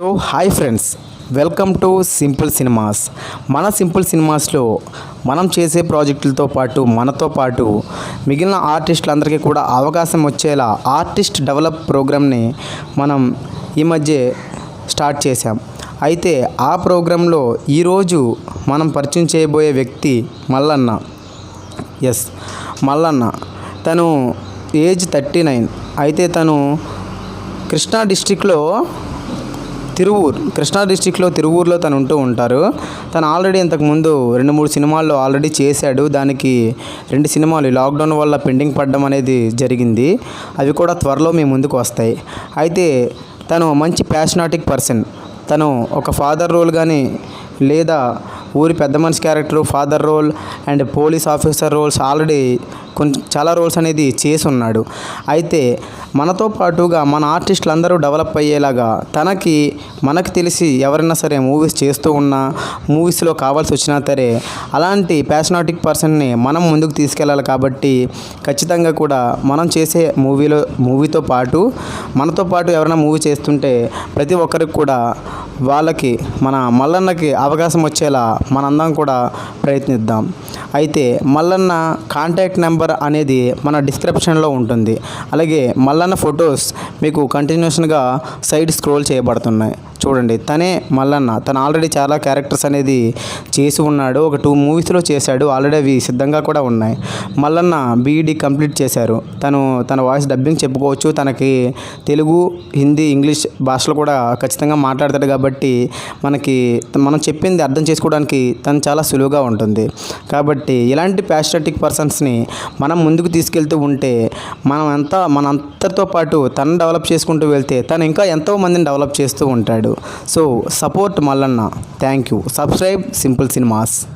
So hi friends welcome to simple cinemas మన simple సినిమాస్లో మనం చేసే ప్రాజెక్టులతో పాటు మనతో పాటు మిగిలిన ఆర్టిస్టులందరికీ కూడా అవకాశం వచ్చేలా ఆర్టిస్ట్ డెవలప్ ప్రోగ్రామ్ని మనం ఈ మధ్య స్టార్ట్ చేశాం. అయితే ఆ ప్రోగ్రాంలో ఈరోజు మనం పరిచయం చేయబోయే వ్యక్తి మల్లన్న. ఎస్ మల్లన్న. తను ఏజ్ థర్టీ నైన్. అయితే తను కృష్ణా డిస్టిక్లో తిరువూర్ కృష్ణా డిస్టిక్లో తిరువూరులో తను ఉంటూ ఉంటారు. తను ఆల్రెడీ ఇంతకుముందు రెండు మూడు సినిమాల్లో ఆల్రెడీ చేశాడు. దానికి రెండు సినిమాలు లాక్డౌన్ వల్ల పెండింగ్ పడడం అనేది జరిగింది. అవి కూడా త్వరలో మీ ముందుకు వస్తాయి. అయితే తను మంచి ప్యాషనాటిక్ పర్సన్ తను ఒక ఫాదర్ రోల్ కానీ లేదా ఊరి పెద్ద మనిషి character father role and police officer roles already కొంచెం చాలా రోల్స్ అనేది చేసి ఉన్నాడు అయితే మనతో పాటుగా మన ఆర్టిస్టులు అందరూ డెవలప్ అయ్యేలాగా తనకి మనకు తెలిసి ఎవరైనా సరే మూవీస్ చేస్తూ ఉన్నా మూవీస్లో కావాల్సి వచ్చినా సరే అలాంటి ప్యాషనాటిక్ పర్సన్ని మనం ముందుకు తీసుకెళ్ళాలి కాబట్టి ఖచ్చితంగా కూడా మనం చేసే మూవీలో మూవీతో పాటు మనతో పాటు ఎవరైనా మూవీ చేస్తుంటే ప్రతి ఒక్కరికి కూడా వాళ్ళకి మన మల్లన్నకి అవకాశం వచ్చేలా మనందరం కూడా ప్రయత్నిద్దాం. అయితే మల్లన్న కాంటాక్ట్ నెంబర్ అనేది మన డిస్క్రిప్షన్లో ఉంటుంది. అలాగే మల్లన్న ఫొటోస్ మీకు కంటిన్యూషన్గా సైడ్ స్క్రోల్ చేయబడుతున్నాయి. చూడండి తనే మల్లన్న. తను ఆల్రెడీ చాలా క్యారెక్టర్స్ అనేది చేసి ఉన్నాడు. ఒక టూ మూవీస్లో చేశాడు. ఆల్రెడీ అవి సిద్ధంగా కూడా ఉన్నాయి. మల్లన్న బీఈడి కంప్లీట్ చేశారు. తను తన వాయిస్ డబ్బింగ్ చెప్పుకోవచ్చు. తనకి తెలుగు హిందీ ఇంగ్లీష్ భాషలు కూడా ఖచ్చితంగా మాట్లాడతాడు కాబట్టి మనకి మనం చెప్పింది అర్థం చేసుకోవడానికి తను చాలా సులువుగా ఉంటుంది. కాబట్టి ఇలాంటి ప్యాషనటిక్ పర్సన్స్ని మనం ముందుకు తీసుకెళ్తూ ఉంటే మనం ఎంత మన అంతటితో పాటు తను డెవలప్ చేసుకుంటూ వెళ్తే తను ఇంకా ఎంతో మందిని డెవలప్ చేస్తూ ఉంటాడు. So support Mallanna. Thank you subscribe simple cinemas.